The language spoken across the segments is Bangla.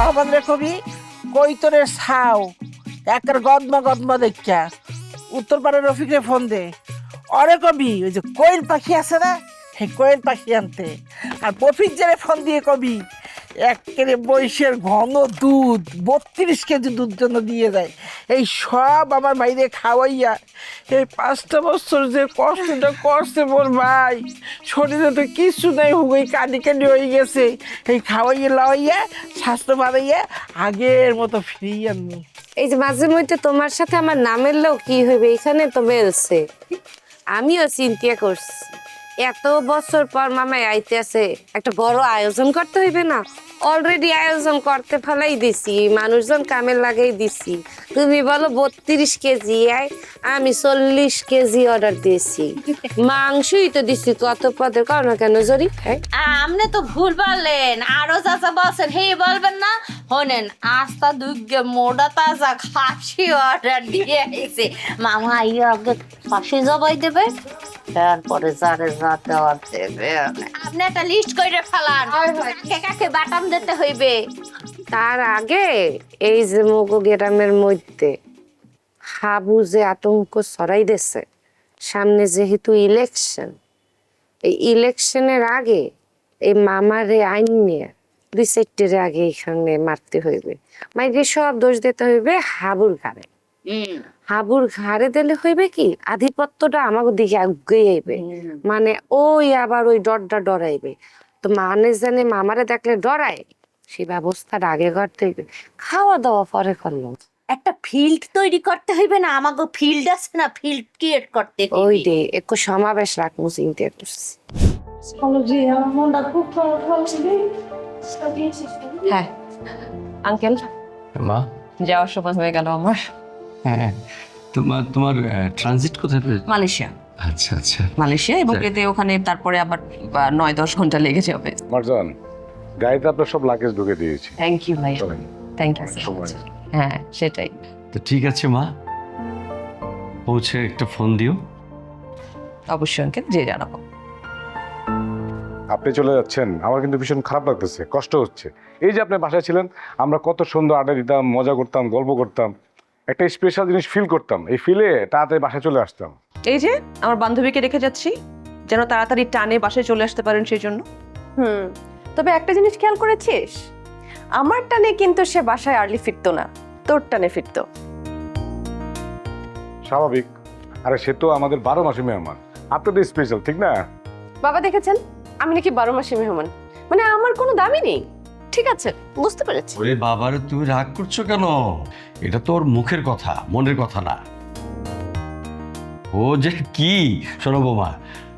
রহমান রে কবি কৈতরের ছাও। একার গদমা গদমা দেখা উত্তর পাড়ার রফিকরে ফোন দে। অরে কবি, ওই যে কোয়েল পাখি আছে না? সেই কোয়েল পাখি আনতে। আর প্রফিক যে ফোন দিয়ে কবি একেবারে বয়সের ঘন দুধ, বত্রিশ কেজি দুধ জন্য দিয়ে দেয়। এই সব আমার বাইরে খাওয়াইয়া এই পাঁচটা বছর যে কষ্টটা করছে বল ভাই, শরীরে তো কিছু নাই হুগই কাঁদি কাঁদি হয়ে গেছে। এই খাওয়াইয়া লাওয়াইয়া, স্বাস্থ্য বাড়াইয়া আগের মতো ফিরিয়ে আনব এই যে মাঝে মধ্যে তোমার সাথে আমার নামের লোক কি হইবে, এখানে তো মেলছে। আমিও চিন্তা করছি। এত বছর পর মামাই আইতে আছে একটা বড় আয়োজন করতে হইবে না? অলরেডি আয়োজন করতে ফেলাই দিছি, মানুষজন কামে লাগাই দিছি। তুমি বলো বত্রিশ কেজি আমি চল্লিশ কেজি অর্ডার দিয়েছি। মাংসই তো দিছি, কত পদের না কেন জরি? হ্যাঁ? আপনি তো ভুল বললেন, আরও চাচা বলছেন, হে বলবেন না? হনেন, আস্তা দুগ্গে মোটা তাজা খাসি অর্ডার দিয়ে এসে মামা ইয়ে আগে খাসি জবাই দেবে? তারপরে যারে যা দেওয়ার দেবে। আপনি একটা লিস্ট করে ফেলান কাকে কাকে বাটাম দিতে হইবে? তার আগে এই যে মগো গ্রামের মধ্যে হাবু যে আতঙ্ক ছড়াই দিছে সামনে যেহেতু ইলেকশন এই ইলেকশনের আগে এই মামারে আইন নিয়ে দুই চারটের আগে এখানে মারতে হইবে। মাইকে সব দোষ দিতে হইবে হাবুর ঘাড়ে। হাবুর ঘাড়ে দিলে হইবে কি? আধিপত্যটা আমাকে দিকে আগে আইবে মানে ওই আবার ওই ডরটা ডরাইবে। তো মানে জানে মামারে দেখলে ডরায় সেই ব্যবস্থাটা আগে করতে হইবে। খাওয়া দাওয়া পরে করল। একটা ফিল্ড তৈরি করতে হইবে না? আমাকে ফিল্ড আছে না? ফিল্ড ক্রিয়েট করতে হইবে। ওই ডে একটু সমাবেশ রাখব চিন্তা করছি হ্যাঁ। আঙ্কেল? মা? যাওয়ার সময় হয়ে গেল আমার। হ্যাঁ তোমার তোমার ট্রানজিট কোথায় মালয়েশিয়া। আচ্ছা আচ্ছা। মালয়েশিয়া এবং। এতে ওখানে তারপরে আবার নয় দশ ঘণ্টা লেগে যাবে। মারজান গাড়িতে আপনার সব লাগেজ ঢুকে দিয়েছি। থ্যাংক ইউ ভাই থ্যাংক ইউ। হ্যাঁ সেটাই। তো ঠিক আছে মা। পৌঁছে একটা ফোন দিও। অবশ্যই আঙ্কেল যে জানাব। আপনি চলে যাচ্ছেন। আমার কিন্তু ভীষণ খারাপ লাগতেছে কষ্ট হচ্ছে। এই যে আপনি বাসায় ছিলেন আমরা কত সুন্দর আড্ডা দিতাম মজা করতাম গল্প করতাম। একটা স্পেশাল জিনিস ফিল করতাম। এই ফিলে তাড়াতাড়ি বাসায় চলে আসতাম। এই যে আমার বান্ধবীকে রেখে যাচ্ছি যেন তাড়াতাড়ি টানে বাসায় চলে আসতে পারেন সেই জন্য। হুম তবে একটা জিনিস খেয়াল করেছিস? আমার টানে কিন্তু সে বাসায় আর্লি ফিরতো না তোর টানে ফিরতো। স্বাভাবিক। আরে সে তো আমাদের বারো মাসে মেহমান। আপনাদের স্পেশাল ঠিক না? বাবা দেখেছেন? আমি নাকি বারো মাসে মেহমান। মানে আমার কোনো দামই নেই। ঠিক আছে বুঝতে পেরেছি। ওরে বাবারে তুমি রাগ করছ কেন? এটা তো ওর মুখের কথা মনের কথা না। ও যে কি? শোনো বৌমা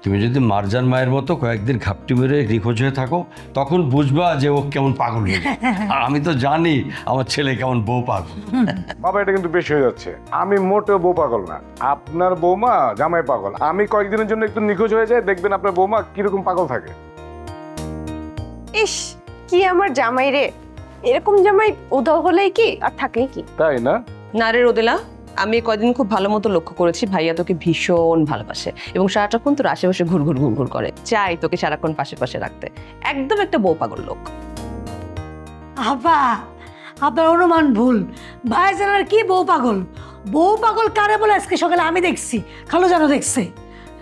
তুমি যদি মারজান মায়ের মতো কয়েকদিন ঘাপটি মেরে নিখোঁজ হয়ে থাকো তখন বুঝবা যে ও কেমন পাগল হয়ে যায়। আর আমি তো জানি আমার ছেলে কেমন বউ পাগল। বাবা এটা কিন্তু বেশি হয়ে যাচ্ছে। আমি মোটেও বউ পাগল না। আপনার বৌমা জামাই পাগল। আমি কয়েকদিনের জন্য একটু নিখোঁজ হয়ে যায় দেখবেন আপনার বৌমা কীরকম পাগল থাকে। ইস কি আমার জামাই রে? এরকম জামাই উধাও হলেই কি আর থাকলেই কি? তাই না? না রে রোদেলা আমি কদিন খুব ভালো মতো লক্ষ্য করেছি ভাইয়া তোকে ভীষণ ভালোবাসে এবং সারাটাক্ষণ তোর আশেপাশে ঘুর ঘুর ঘুর ঘুরঘুর করে। চাই তোকে সারাক্ষণ পাশে পাশে রাখতে। একদম একটা বউ পাগল লোক। আপা আপনার অনুমান ভুল। ভাইজান আর কি বউ পাগল? বউ পাগল কারে বলে আজকে সকালে আমি দেখছি? খালো জানো দেখছে।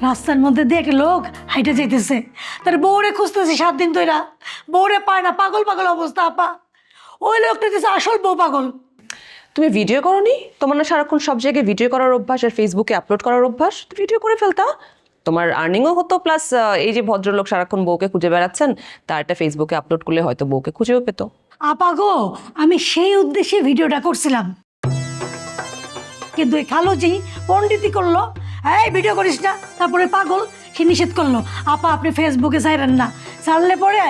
রাস্তার মধ্যে দিয়ে একটা লোক হাইটে যাইতেছে। তার বউরে খুঁজতেছে সাত দিন তৈরা বউরে পায় না পাগল পাগল অবস্থা আপা। ওই লোকটা দিচ্ছে আসল বউ পাগল। তুমি ভিডিও করনি? তোমার না সারাক্ষণ সব জায়গায় ভিডিও করার অভ্যাস আর ফেসবুকে আপলোড করার অভ্যাস? ভিডিও করে ফেলতা। তোমার আর্নিংও হতো প্লাস এই যে ভদ্রলোক সারাক্ষণ বউকে খুঁজে বেড়াচ্ছেন তার একটা ফেসবুকে আপলোড করলে হয়তো বউকে খুঁজেও পেতো। আপা গো আমি সেই উদ্দেশ্যে ভিডিওটা করছিলাম। কিন্তু এই খালো জি পণ্ডিতি করল এই ভিডিও করিস না। তারপরে পাগল, সে নিষেধ করল। আপা, আপনি ফেসবুকে চাইলেন না। ছাড়লে পরে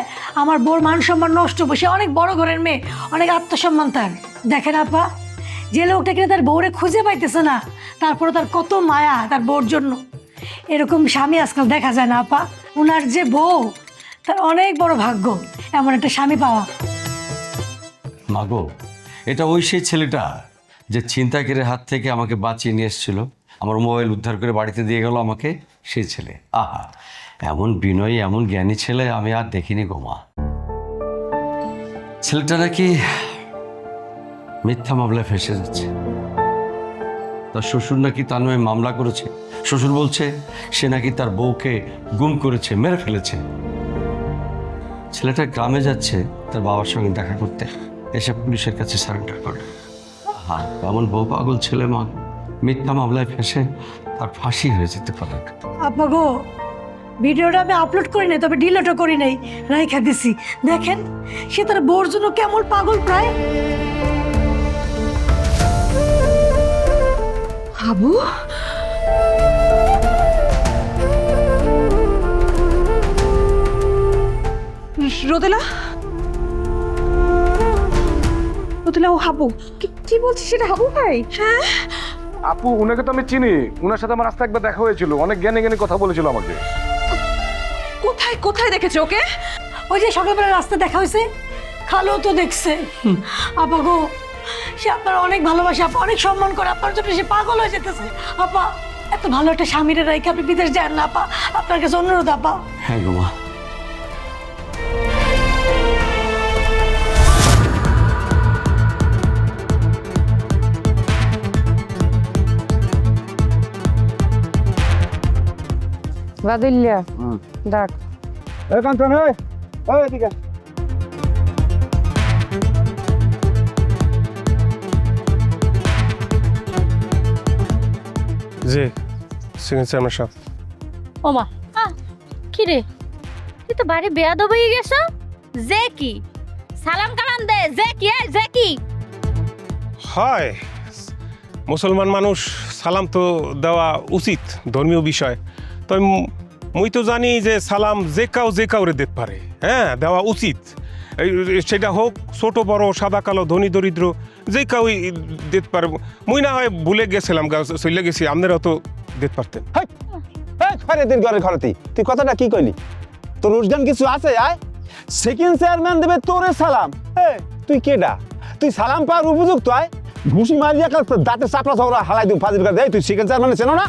আমার বোর মান সম্মান নষ্ট হবে। সে অনেক বড় ঘরের মেয়ে, অনেক আত্মসম্মান তার। দেখেন আপা, যে লোকটা কিনা তার বউরে খুঁজে পাইতেছে না, তারপরে তার কত মায়া তার বউর জন্য। এরকম স্বামী আজকাল দেখা যায় না, আপা। ওনার যে বউ, তার অনেক বড় ভাগ্য, এমন একটা স্বামী পাওয়া। মাগো, এটা ওই সেই ছেলেটা যে ছিনতাইকারীর হাত থেকে আমাকে বাঁচিয়ে নিয়ে এসেছিল? আমার মোবাইল উদ্ধার করে বাড়িতে দিয়ে গেল আমাকে সেই ছেলে। আহা, এমন বিনয়ী, এমন জ্ঞানী ছেলে আমি আর দেখিনি গোমা ছেলেটা নাকি মিথ্যা মামলায় ফেসে যাচ্ছে। তার শ্বশুর নাকি তার নামে মামলা করেছে। শ্বশুর বলছে, সে নাকি তার বউকে গুম করেছে, মেরে ফেলেছে। ছেলেটা গ্রামে যাচ্ছে, তার বাবার সঙ্গে দেখা করতে। এসে পুলিশের কাছে সারেন্ডার করে। হ্যাঁ এমন বউ পাগল ছেলে মা। মিথ্যা মামলায় ফেসে তার ফাঁসি হয়ে যেতে পারে। আপা গো, ভিডিওটা আমি আপলোড করি নাই, তবে ডিলিটও করি নাই। রাইখা দিছি। দেখেন, সে তার বোর জন্য কেমন পাগল প্রায়। হাবু রোদেলা? রোদেলা, ও হাবু। কি বলছিস সেটা? হাবু ভাই? হ্যাঁ? আপু উনাকে তো আমি চিনি। উনার সাথে আমার রাস্তা একবার দেখা হয়েছিল। অনেক জ্ঞানে জ্ঞানে কথা বলেছিল আমাকে। কোথায় কোথায় দেখেছ ওকে? ওই যে সকালবেলা রাস্তা দেখা হয়েছে। খালো তো দেখছে। আপা গো সে আপনার অনেক ভালোবাসে। আপা অনেক সম্মান করে। আপনার জন্য সে পাগল হয়ে যেতেছে। আপা এত ভালো একটা স্বামীরা রাইকে আপনি বিদেশ যান না আপা। আপনার কাছে অনুরোধ আপা। হ্যাঁ গো মা। বাদুল্যা ডাক জি ওমা আহ, কি রে তুই তো বাড়ি বেয়াদ হয়ে গেছ যে কি সালাম কালাম দে যে কি যে কি হয় মুসলমান মানুষ সালাম তো দেওয়া উচিত ধর্মীয় বিষয় মু- মুই তো জানি যে সালাম যে কাউ, যে কাউরে দিতে পারে হ্যাঁ? দেওয়া উচিত। সেটা হোক, ছোট, বড়, সাদা, কালো, ধনী, দরিদ্র, যে কাউ দিতে পারে। মুই না হয় ভুলে গেছিলাম চলে গেছি আপনারাও তো দিতে পারতেন। ঘরে দিন ঘরে ঘরেতেই তুই কথাটা কি কইলি? তোর উসগান কিছু আছে, আয়। সেকেন্ড চেয়ারম্যান দেবে তোরে সালাম। তুই কেডা? তুই সালাম পাওয়ার উপযুক্ত, আয়। ঘুষি মারিয়া দাঁতে চাপড়া চাপড়া হালাই দিম ফাজিল করে দেয় তুই সেকেন্ড চেয়ারম্যান চেনো না?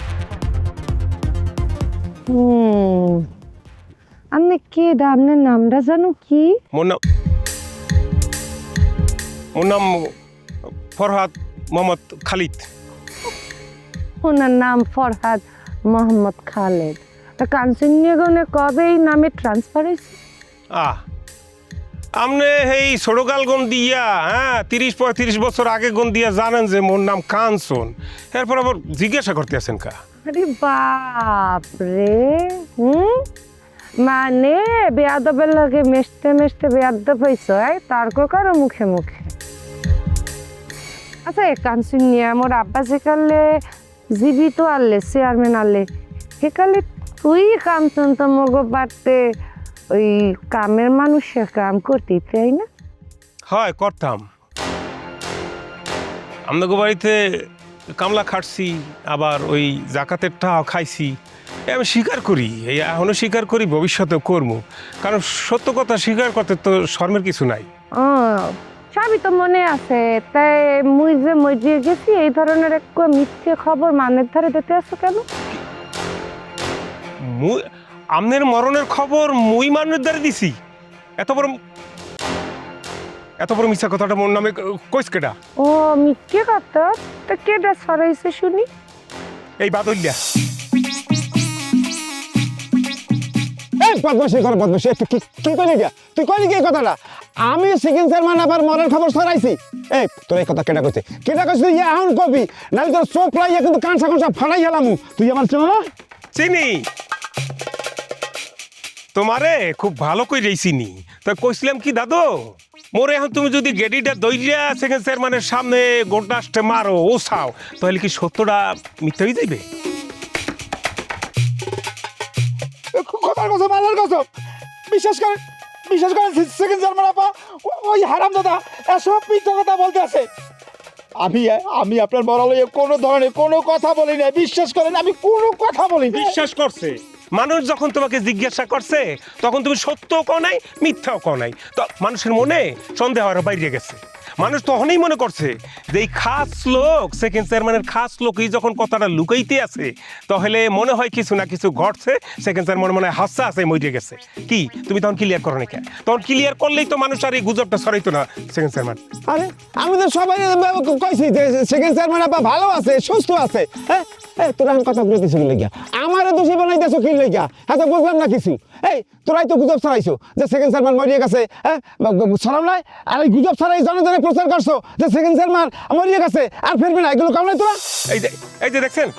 হুম। আপনি কে দা আপনার নামটা জানো কি? মোর নাম মোর নাম ফরহাদ মোহাম্মদ খালিদ। ওনার নাম ফরহাদ মোহাম্মদ খালেদ। তা কাঞ্চনজঙ্ঘনে কবে এই নামে ট্রান্সফার হয়েছে? আহ। আপনি এই ছোটকাল গুণ দিয়া হ্যাঁ তিরিশ পঁয়ত্রিশ বছর আগে দিয়া জানেন যে মোর নাম কাঞ্চন। এরপর আবার জিজ্ঞাসা করতে আছেন কা? আরে বাপ রে হুম? মানে বেয়াদবের লাগে মেশতে মেশতে বেয়াদব হয়েছ তার্ক কারও মুখে মুখে। আচ্ছা এ কাঞ্চন নিয়ে মোর আব্বা সেকালে জীবিত আনলে চেয়ারম্যান আনলে সেকালে তুই কাঞ্চন তো মগ বাড়তে ওই কামের মানুষের কাম করতে, তাই না? হয়, করতাম। আপনাকে বাড়িতে কামলা খাটছি আবার ওই জাকাতের টাও খাইছি। আমি স্বীকার করি এই এখনও স্বীকার করি ভবিষ্যতে করব। কারণ সত্য কথা স্বীকার করতে তো শর্মের কিছু নাই। সবই তো মনে আছে। তাই মুই যে মজিয়ে গেছি এই ধরনের এক মিথ্যে খবর মানের ধারে দিতে আসো কেন? মুই আমনের মরণের খবর মুই মানুষ ধারে দিছি। এত বড় এত বড় মিথ্যা কথাটা মোর নামে কইস কেটা ও মিথ্যে কথা? তা কেডা সরাইছে শুনি? এই বাদল্যা। এই বদমাসি করে বদমাসি তুই কি কি কইলি গিয়া তুই কইলি কি কথাটা? আমি সেকেন্ড চেয়ারম্যান আবার মরার খবর ছড়াইছি। এই তোর এই কথা কেটা কইছে? কেটা কইছিস তুই এখন কবি? নাহলে তোর চোখ লাইয়া কিন্তু কাঁচা কাঁচা ফাড়াই গেলাম তুই আমার চেনো না চিনি? তোমারে খুব ভালো করে চিনি। তা কইছিলাম কি দাদু? মোরে এখন তুমি যদি গেডিটা দইরিয়া সেকেন্ড চেয়ারম্যানের সামনে গোটাসটে মারো ও সাও তাহলে কি সত্যটা মিথ্যা হয়ে যাইবে? কথার কথা মালার কথা বিশেষ করে বিশেষ করে সেকেন্ড চেয়ারম্যান আপা ওই হারাম দাদা এসব মিথ্যা কথা বলতে আছে। আমি আমি আপনার মরা লইয়া কোনো ধরনের কোনো কথা বলি না বিশ্বাস করেন আমি কোনো কথা বলি বিশ্বাস করছে? মানুষ যখন তোমাকে জিজ্ঞাসা করছে, তখন তুমি সত্যও কও নাই, মিথ্যাও কও নাই। তো মানুষের মনে সন্দেহ আরও বাইরে গেছে। মানুষ তখনই মনে করছে যে এই খাস লোক সেকেন্ড চেয়ারম্যানের খাস লোকই যখন কথাটা লুকাইতে আছে, তাহলে মনে হয় কিছু না কিছু ঘটছে সেকেন্ড চেয়ারম্যান মনে হয় হাসা আছে মরে গেছে। কি? তুমি তখন ক্লিয়ার করো নাকি তখন ক্লিয়ার করলেই তো মানুষ আর এই গুজবটা সরাইতো না সেকেন্ড চেয়ারম্যান আরে, আমি সবাই কইছি সেকেন্ড চেয়ারম্যান আপা ভালো আছে, সুস্থ আছে হ্যাঁ? তোরা কথা বলতেছি কি লইগা আমারে দোষী হ্যাঁ তো বুঝলাম না কিছু। এই, তোরাই তো গুজব ছড়াইছো যে সেকেন্ড মরিয়ে গেছে হ্যাঁ? নাই? আর এই গুজব ছড়াই জনে জনে প্রচার করছ যে সেকেন্ড মরিয়ে গেছে, আর না। এগুলো তোরা? এই যে এই যে দেখছেন?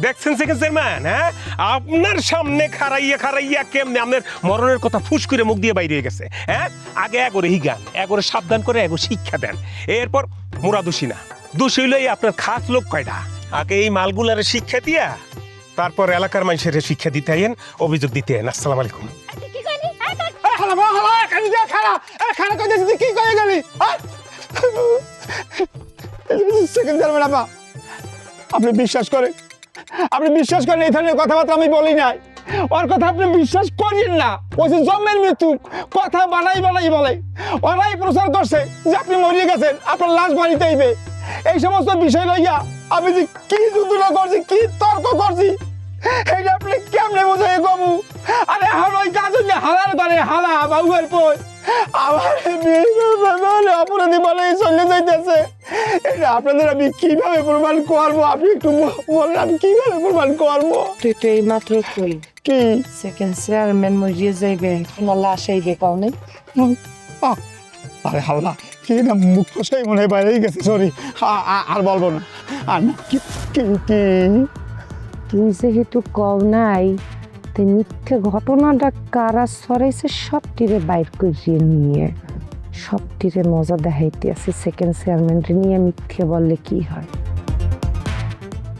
দেখছেন সেকেন্ড হ্যাঁ? আপনার সামনে খারাইয়া খারাইয়া কেমনে আপনার মরণের কথা ফুস করে মুখ দিয়ে বাইরে গেছে হ্যাঁ? আগে একরে হিগান একরে সাবধান করে একরে শিক্ষা দেন। এরপর মোরা দোষী না। দোষী হইল আপনার খাস লোক কয়টা? আগে এই মালগুলারে শিক্ষা দিয়া তারপর এলাকার মানুষের শিক্ষা দিতে আইন অভিযোগ দিতে আইন আসসালামু আলাইকুম। আপনি বিশ্বাস করেন? আপনি বিশ্বাস করেন এই ধরনের কথাবার্তা আমি বলি নাই? ওর কথা আপনি বিশ্বাস করেন না। ওই যে জন্মের মৃত্যু কথা বানাই বানাই বলে। ওরাই প্রচার করছে যে আপনি মরিয়ে গেছেন আপনার লাশ বাড়িতে আইবে। এই সমস্ত বিষয় লইয়া আমি যে কি যুদ্ধ করছি কি তর্ক করছি এইটা আপনি কেমনে বোঝাই আরে এখন ওই কাজ হালার করে হালা পর। আমার মেয়ে অপরাধী বলে চলে যাইতেছে। এটা আপনাদের আমি কীভাবে প্রমাণ করব? আপনি একটু বলেন আমি কীভাবে প্রমাণ করব? তুই তো এই মাত্র কই? কি? সেকেন্ড চেয়ারম্যান মরিয়ে যাইবে কোনো লাশ আইবে কাউনে আরে হাল্লা। কি না মুখ ফসাই মনে হয় বাইরেই গেছে সরি আর বলব না। আর না, কি কি কি? যেহেতু কও নাই তে মিথ্যে ঘটনাটা কারা সরাইছে সবটিরে বাইর করিয়ে নিয়ে। সবটিরে মজা দেখাইতে আছে সেকেন্ড চেয়ারম্যানরে নিয়ে মিথ্যে বললে কি হয়?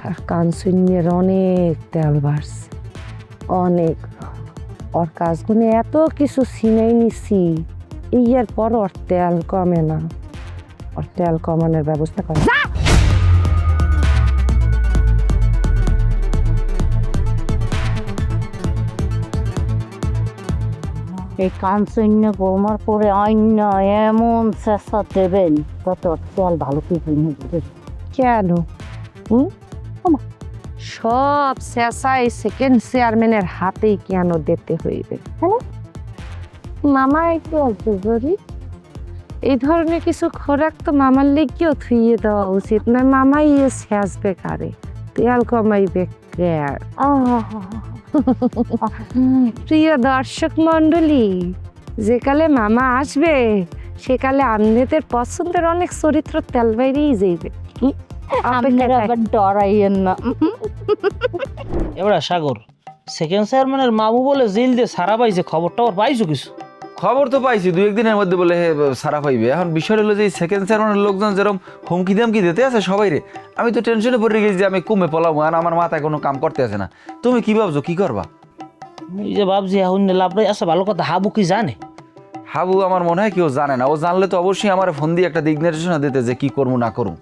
আর কানসুন্যের অনেক তেল বাড়ছে অনেক। ওর কাজগুলো এত কিছু চিনাই নিছি ইয়ার পর ওর তেল কমে না। ওর তেল কমানোর ব্যবস্থা করে। এই কাঞ্চন্য বৌমার পরে অন্য এমন চেষ্টা দেবেন তত তেল ভালো করে বুঝে কেন? হুম? সব শেষাই সেকেন্ড চেয়ারম্যানের হাতেই কেন দিতে হইবে? হ্যাঁ? মামা একটু অল্প করি এই ধরনের কিছু খোরাক তো মামার লেগেও থুইয়ে দেওয়া উচিত না মামাই ইয়ে শেষ বেকারে তেল কমাইবে কেয়ার প্রিয় দর্শক মন্ডলী যেকালে মামা আসবে সেকালে আমনেদের পছন্দের অনেক চরিত্র তেল বাইরেই যাইবে। ডরাইয়েন না। এবার সাগর সেকেন্ড চেয়ারম্যানের মামু বলে জেল দিয়ে সারা পাইছে খবর টবর পাইছো কিছু? খবর তো পাইছি দু একদিনের মধ্যে বলে হে সারা পাইবে। এখন বিষয় হলো যে সেকেন্ড চেয়ারম্যানের লোকজন যেরকম হুমকি দামকি দিতে আছে সবাই রে আমি তো টেনশনে পড়ে গেছি যে আমি কমে পলাম আর আমার মাথায় কোনো কাম করতে আছে না। তুমি কি ভাবছ কি করবা? এই যে ভাবছি এখন লাভ নাই আচ্ছা ভালো কথা হাবু কি জানে? হাবু আমার মনে হয় কেউ জানে না। ও জানলে তো অবশ্যই আমার ফোন দিয়ে একটা দিক নির্দেশনা দিতে যে কি করব না করব।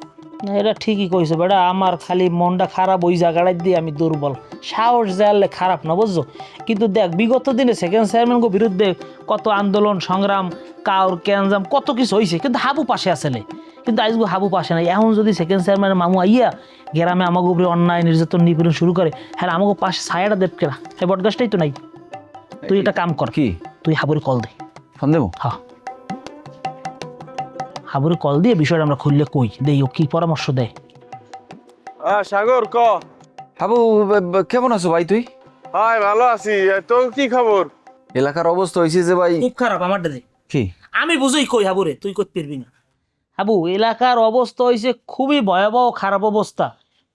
না এটা ঠিকই কইছে বেটা আমার খালি মনটা খারাপ ওই জায়গাটাই দিয়ে আমি দুর্বল। সাহস জানলে খারাপ না বুঝছ? কিন্তু দেখ বিগত দিনে সেকেন্ড চেয়ারম্যানের বিরুদ্ধে কত আন্দোলন সংগ্রাম কাউর ক্যানজাম কত কিছু হয়েছে কিন্তু হাবু পাশে আসলে কিন্তু আজকে হাবু পাশে নাই। এখন যদি সেকেন্ড চেয়ারম্যানের মামু আইয়া গ্রামে আমাকে উপরে অন্যায় নির্যাতন নিপীড়ন শুরু করে হ্যাঁ আমাকে পাশে ছায়াটা দেব কেনা এই বটগাছটাই তো নাই। তুই এটা কাম কর। কি? তুই হাবুরে কল দে। ফোন দেবো? হ্যাঁ। হাবুরে কল দিয়ে বিষয়টা আমরা খুললে কই? দেই ও কি পরামর্শ দেয়? সাগর ক? হাবু কেমন আছো ভাই তুই? হাই ভালো আছি। তোর কি খবর? এলাকার অবস্থা হয়েছে যে ভাই খুব খারাপ আমার দে কি? আমি বুঝই কই হাবুরে তুই করতে পারবি না। হাবু এলাকার অবস্থা হয়েছে খুবই ভয়াবহ খারাপ অবস্থা।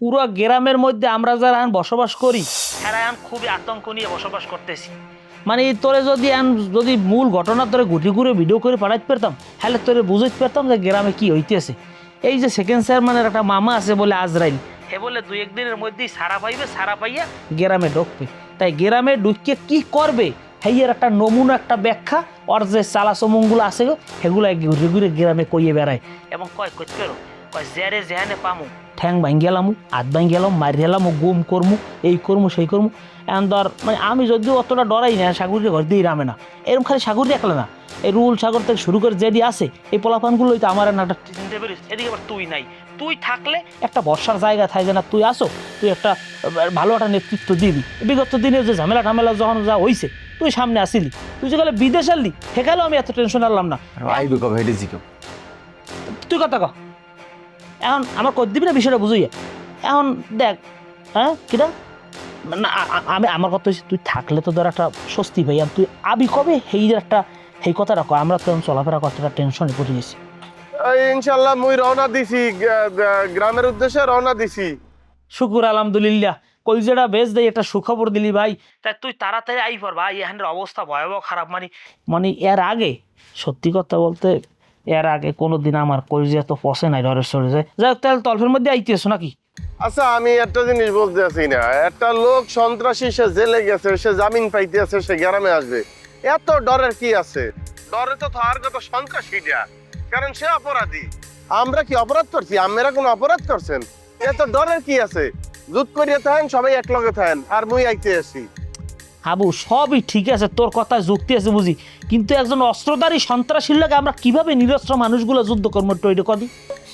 পুরো গ্রামের মধ্যে আমরা যারা এখন বসবাস করি তারা এখন খুবই আতঙ্ক নিয়ে বসবাস করতেছি। মানে তোরে যদি যদি মূল ঘটনা তোরে ঘুটি ঘুরে ভিডিও করে পাঠাইতে পারতাম, তাহলে তোরে বুঝতে পারতাম যে গ্রামে কি হইতেছে। এই যে সেকেন্ড চেয়ারম্যানের একটা মামা আছে বলে আজরাইল হে বলে দুই একদিনের মধ্যেই সারা পাইবে, সারা পাইয়া গ্রামে ঢুকবে। তাই গ্রামে ঢুকিয়ে কি করবে? হেইয়ের একটা নমুনা, একটা ব্যাখ্যা, ওর যে চালাচমনগুলো আছে গো, সেগুলো ঘুরে ঘুরে গ্রামে কইয়ে বেড়ায়। এবং কয় করতে পারো কয় জেরে জেহানে পামু, ঠ্যাং ভাঙ গেলাম হাত ভাঙ গেলাম মারি গেলাম গুম করমু, এই করমু, সেই করমু। এখন ধর মানে আমি যদিও অতটা ডরাই না সাগরকে ঘর দিয়ে রামে না। এরকম খালি সাগর দেখলে না। এই রুল সাগর থেকে শুরু করে যেদি আছে এই পোলাপানগুলোই তো আমার নাটক চিনতে পারিস এদিকে আবার তুই নাই। তুই থাকলে একটা বর্ষার জায়গা থাকে না তুই আসো তুই একটা ভালো একটা নেতৃত্ব দিবি। বিগত দিনে যে ঝামেলা ঝামেলা যখন যা হইছে তুই সামনে আসিলি। তুই যে গেলে বিদেশ আনলি সেখানেও আমি এত টেনশন আনলাম না। আইবে কবে হেঁটে জিকো তুই কথা ক। এখন আমার কর দিবি না বিষয়টা বুঝুইয়া এখন দেখ হ্যাঁ কিরা না আমি আমার কথা হচ্ছে তুই থাকলে তো ধর একটা স্বস্তি ভাই আর তুই আবি কবে সেই একটা সেই কথাটা কয় আমরা তো চলাফেরা করতে একটা টেনশনে পড়ে গেছি। ইনশাল্লাহ মুই রওনা দিছি গ্রামের উদ্দেশ্যে রওনা দিছি। শুকুর আলহামদুলিল্লাহ। কলজেটা বেশ দেয় একটা সুখবর দিলি ভাই। তাই তুই তাড়াতাড়ি আই পর ভাই এখানের অবস্থা ভয়াবহ খারাপ মানে মানে এর আগে সত্যি কথা বলতে এর আগে কোনো দিন আমার কলজে তো পসে নাই ডরের সরে যায়। যাই হোক তাহলে তলফের মধ্যে আইতেছো নাকি? আচ্ছা আমি একটা জিনিস বলতে আছি না। একটা লোক সন্ত্রাসী, সে জেলে গেছে, সে জামিন পাইতে আছে, সে গ্রামে আসবে। এত ডরের কি আছে? ডরে তো তার কত সন্ত্রাসীটা, কারণ সে অপরাধী। আমরা কি অপরাধ করছি? আমরা কোনো অপরাধ করছেন? এত ডরের কি আছে? জুত করিয়া থাকেন, সবাই এক লগে থাকেন, আর মুই আইতে আসি। হাবু, সবই ঠিক আছে, তোর কথায় যুক্তি আছে বুঝি। কিন্তু একজন অস্ত্রধারী সন্ত্রাসীর লাগে আমরা কীভাবে নিরস্ত্র মানুষগুলো যুদ্ধ কর্ম তৈরি করি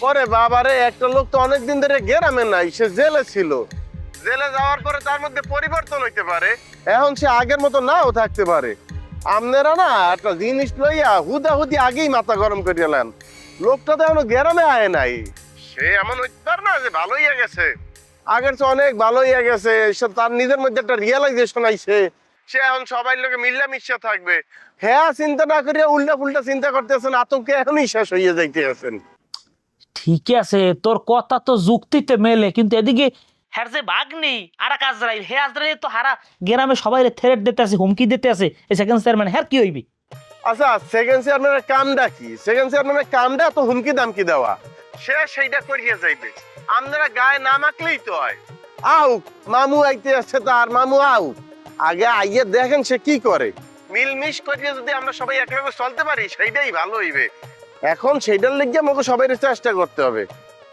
পরে বাবারে, একটা লোক তো অনেকদিন ধরে গ্রামে নাই, সে জেলে ছিল। জেলে যাওয়ার পরে তার মধ্যে পরিবর্তন হইতে পারে, এখন সে আগের মতো নাও থাকতে পারে। আপনারা না একটা জিনিস লইয়া হুদা হুদি আগেই মাথা গরম করিয়ালেন লোকটা তো এখনও গ্রামে আয় নাই। সে এমন হইতে পারে না যে ভালোই গেছে। আগের চেয়ে অনেক ভালো হইয়া গেছে। তার নিজের মধ্যে একটা রিয়েলাইজেশন আইছে। সে এখন সবাই লোকে মিল্লা মিশে থাকবে। হ্যাঁ চিন্তা না করিয়া উল্টা ফুল্টা চিন্তা করতেছেন আতঙ্কে এখনই শেষ হইয়া যাইতে আছেন ঠিক আছে তোর কথা তো যুক্তিতে মেলে কিন্তু এদিকে হ্যার যে বাঘ নেই আর এক আজরাইল হে আজরাইল তো হারা গ্রামে সবাই থ্রেট দিতে আছে হুমকি দিতে আছে। এই সেকেন্ড চেয়ারম্যান হ্যার কি হইবি? আচ্ছা সেকেন্ড চেয়ারম্যানের কামটা কি? সেকেন্ড চেয়ারম্যানের কামটা তো হুমকি দামকি দেওয়া। সে সেইটা করিয়ে যাইবে। আপনারা গায়ে না মাখলেই তো হয়। আউ মামু আইতে আসছে তার মামু আউ। আগে আইয়ে দেখেন সে কি করে। মিলমিশ করিয়ে যদি আমরা সবাই একভাবে চলতে পারি সেইটাই ভালো হইবে। এখন সেইটার লেগে আমাকে সবাই চেষ্টা করতে হবে।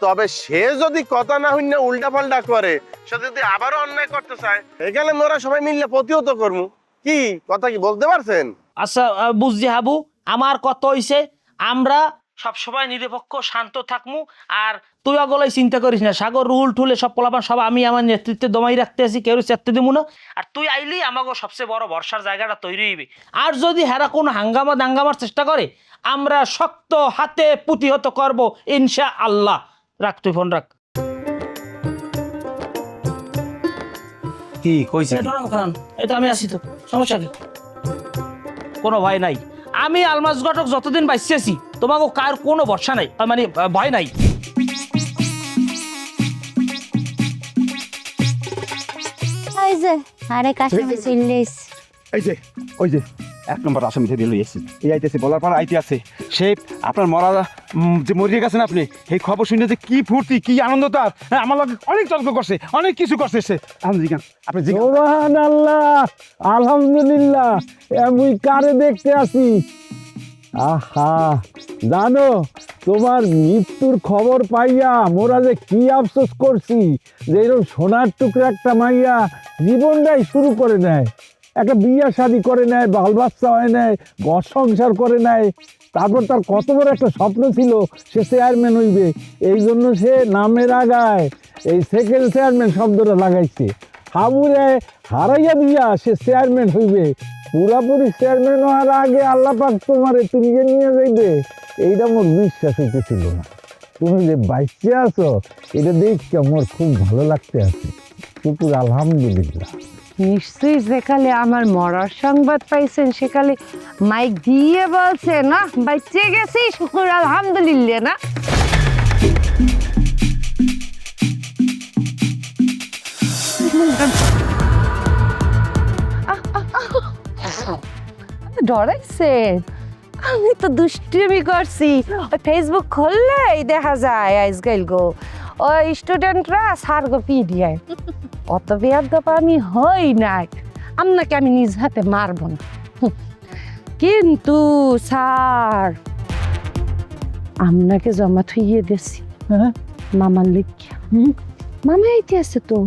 তবে সে যদি কথা না হইন না উল্টা পাল্টা করে সে যদি আবারও অন্যায় করতে চায়? এখানে মোরা সবাই মিললে প্রতিহত করব কি কথা কি বলতে পারছেন? আচ্ছা বুঝছি হাবু আমার কত হইছে আমরা সবসময় নিরপেক্ষ শান্ত থাকমু। আর তুই অগলাই চিন্তা করিস না সাগর রুল টুলে সব পোলাপান সব আমি আমার নেতৃত্বে দমাই রাখতে আছি কেউ চেতে দিব না। আর তুই আইলি আমাকে সবচেয়ে বড় ভরসার জায়গাটা তৈরি হইবে। আর যদি হেরা কোনো হাঙ্গামা দাঙ্গামার চেষ্টা করে আমরা শক্ত হাতে প্রতিহত করব ইনশা আল্লাহ রাখ তুই ফোন রাখ। কি কইছে এটা আমি আছি তো সমস্যা কি? কোনো ভয় নাই। আমি আলমাস ঘটক যতদিন বাঁচছি আছি তোমাকে কার কোনো ভরসা নাই মানে ভয় নাই। ওই যে আরে চিল্লিস যে ওই যে। এক নম্বর আসামি ধরে লই এসেছি এই আইতেছে বলার পর আইতে আছে সে আপনার মরা যে মরিয়ে গেছেন আপনি এই খবর শুনে যে কি ফুর্তি কি আনন্দ তার? হ্যাঁ, আমার লগে অনেক তর্ক করছে অনেক কিছু করছে সে। আপনি আপনি জিজ্ঞান আল্লাহ আলহামদুলিল্লাহ আমি কারে দেখতে আসি? আহা জানো তোমার মৃত্যুর খবর পাইয়া মোরা যে কি আফসোস করছি যে এরকম সোনার টুকরা একটা মাইয়া জীবনটাই শুরু করে নেয় একটা বিয়া শাদি করে নেয়, বাল বাচ্চা হয় নেয়, ঘর সংসার করে নেয়। তারপর তার কত বড় একটা স্বপ্ন ছিল, সে চেয়ারম্যান হইবে। এই জন্য সে নামের আগায় এই সেকেন্ড চেয়ারম্যান শব্দটা লাগাইছে। হাবুরে হারাইয়া দিয়া সে চেয়ারম্যান হইবে। পুরাপুরি চেয়ারম্যান হওয়ার আগে আল্লাহ পাক তোমারে তুলিয়ে নিয়ে যাইবে। এইটা মোর বিশ্বাস হইতেছিল না। তুমি যে বাইচে আছো, এটা দেখতে মোর খুব ভালো লাগতে আছে। শুকুর, আলহামদুলিল্লাহ। নিশ্চয়ই যেকালে আমার মরার সংবাদ পাইছেন সেকালে মাইক দিয়ে বলছে না, বাচ্চে গেছি, শুকুর, আলহামদুলিল্লাহ, না? ডরাইছেন আমি তো দুষ্টুমি করছি। ওই ফেসবুক খুললেই দেখা যায় আজকাল গো। ওই স্টুডেন্টরা সার গো পিডিআই অত বেয়াদব আমি হই নাই। আপনাকে আমি নিজ হাতে মারব না। কিন্তু স্যার আপনাকে জমা থইয়ে দিয়েছি মামার লিখিয়া মামা এটি আছে তো।